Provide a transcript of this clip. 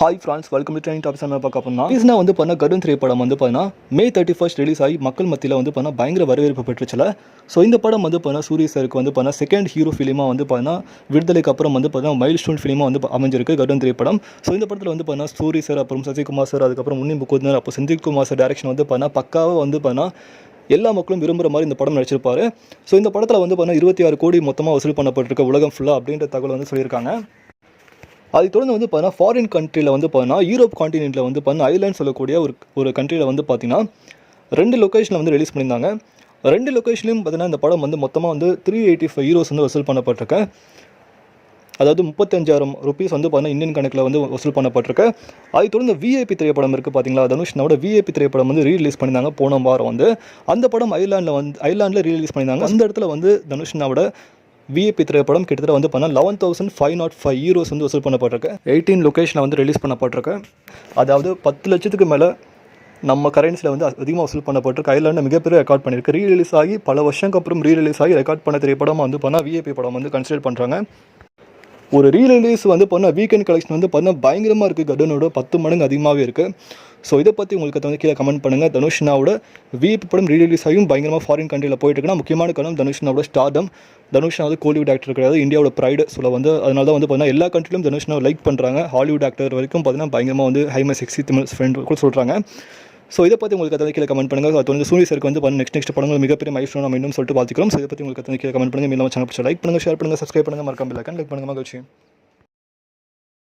Hi friends welcome to train tops நம்ம பார்க்க போனால் ரீசனாக வந்து பண்ண கருண் திரைப்படம் வந்து பார்த்தா மே தேர்ட்டி ஃபர்ஸ்ட் ரிலீஸ் ஆகி மக்கள் மத்தியில் வந்து பார்த்தா பயங்கர வரவேற்பு பெற்றுச்சுல. ஸோ இந்த படம் வந்து பண்ணால் சூரிய சருக்கு வந்து பண்ணால் செகண்ட் ஹீரோ ஃபிலிமாக வந்து பார்த்தா விடுதலைக்கு அப்புறம் வந்து பார்த்தா மைல் ஸ்டோன் ஃபிலிமாக வந்து அமைஞ்சிருக்கு கருண் திரைப்படம். ஸோ இந்த படத்தில் வந்து பார்த்தா சூரிய சார் அப்புறம் சசிகுமார் சார் அதுக்கப்புறம் முன்னி முகுந்தர் அப்போ செந்தில்குமார் சார் டேரக்ஷன் வந்து பண்ணால் பக்காவாக வந்து பண்ணா எல்லா மக்களும் விரும்புகிற மாதிரி இந்த படம் நடிச்சிருப்பாரு. ஸோ இந்த படத்தில் வந்து பார்த்தா இருபத்தி ஆறு கோடி மொத்தமாக வசூல் பண்ணப்பட்டிருக்க உலகம் ஃபுல்லாக அப்படின்ற தகவல் வந்து சொல்லியிருக்காங்க. அதை தொடர்ந்து வந்து பார்த்தீங்கன்னா ஃபாரின் கண்ட்ரியில் வந்து பார்த்தீங்கன்னா யூரோப் காண்டினென்ட்டில் வந்து பார்த்தீங்கன்னா ஐலாண்ட் சொல்லக்கூடிய ஒரு ஒரு கண்ட்ரியில் வந்து பார்த்தீங்கன்னா ரெண்டு லொக்கேஷனில் வந்து ரிலீஸ் பண்ணியிருந்தாங்க. ரெண்டு லொக்கேஷன்லையும் பார்த்தீங்கன்னா இந்த படம் வந்து மொத்தமாக வந்து த்ரீ எயிட்டி ஃபைவ் ஹீரோஸ் வந்து வசூல் பண்ணப்பட்டிருக்கு. அதாவது முப்பத்தஞ்சாயிரம் ருபீஸ் வந்து பார்த்தீங்கன்னா இந்தியன் கணக்கில் வந்து வசூல் பண்ணப்பட்டிருக்கு. அதை தொடர்ந்து விஐபி திரைப்படம் இருக்குது பார்த்தீங்களா தனுஷ்னோட விஐபி திரைப்படம் வந்து ரீலீஸ் பண்ணியிருந்தாங்க போன வாரம் வந்து. அந்த படம் ஐலாண்டில் வந்து ஐலாண்டில் ரீலீஸ் பண்ணியிருந்தாங்க. அந்த இடத்துல வந்து தனுஷ்னாவோட விஏபி திரைப்படம் கிட்டத்தட்ட வந்து பண்ணால் eleven thousand five naught five euros வந்து வசூல் பண்ணப்பட்டிருக்கு. எயிட்டீன் லொக்கேஷனில் வந்து ரிலீஸ் பண்ணப்பட்டிருக்கு. அதாவது பத்து லட்சத்துக்கு மேலே நம்ம கரன்சியில் வந்து அதிகமாக வசூல் பண்ணப்பட்டிருக்கு. ஐலாண்டில் மிகப்பெரிய ரெக்கார்ட் பண்ணியிருக்கு. ரீ ரிலீஸ் ஆகி பல வருஷங்களுக்கு அப்புறம் ரீ ரிலீஸ் ஆகி ரெக்கார்ட் பண்ண திரைப்படமாக வந்து பண்ணால் விஏபி படம் வந்து கன்சிடர் பண்ணுறாங்க ஒரு ரீ ரிலீஸ் வந்து பண்ண வீக்கெண்ட் கலெக்ஷன் வந்து பண்ண பயங்கரமாக இருக்குது கட்டனோட பத்து மடங்கு அதிகமாகவே இருக்குது ஸோ இதை பற்றி உங்களுக்கு வந்து கீழே கமெண்ட் பண்ணுங்கள் தனுஷ்னாவோட வீப் படம் ரீரிலீஸ் ஆகியும் பயங்கரமாக ஃபாரின் கண்ட்ரியில் போயிட்டு இருக்குன்னா முக்கியமான காரணம் தனுஷ்னாவோட ஸ்டார்டம் தனுஷ்னா வந்து கோலிவுட் ஆக்டர் கிடையாது இந்தியாவோட ப்ரைடு சொல்ல வந்து அதனால தான் வந்து பார்த்தீங்கன்னா எல்லா கண்ட்ரிலும் தனுஷ்னா லைக் பண்ணுறாங்க ஹாலிவுட் ஆக்டர் வரைக்கும் பார்த்தீங்கன்னா பயங்கரமாக வந்து ஹைமை செக்ஸி தமிழ் ஃப்ரெண்ட் கூட சொல்கிறாங்க ஸோ இதை பற்றி உங்களுக்கு கதை கீழே கமெண்ட் பண்ணுங்கள் அது வந்து சூரிய சருக்கு வந்து நெக்ஸ்ட் நெக்ஸ்ட் படங்கள் மிகப்பெரிய மைஸ்டோன் நம்ம இன்னும் சொல்லிட்டு பார்த்துக்கிறோம் ஸோ இதை பற்றி உங்களுக்கு கதை கீழே கமெண்ட் பண்ணுங்கள் மீண்டும் சேனல் லைக் பண்ணுங்கள் ஷேர் பண்ணுங்கள் சப்ஸ்கிரைப் பண்ணுங்கள் மறக்காமல் லைக் பண்ணுங்கள் மகிழ்ச்சி.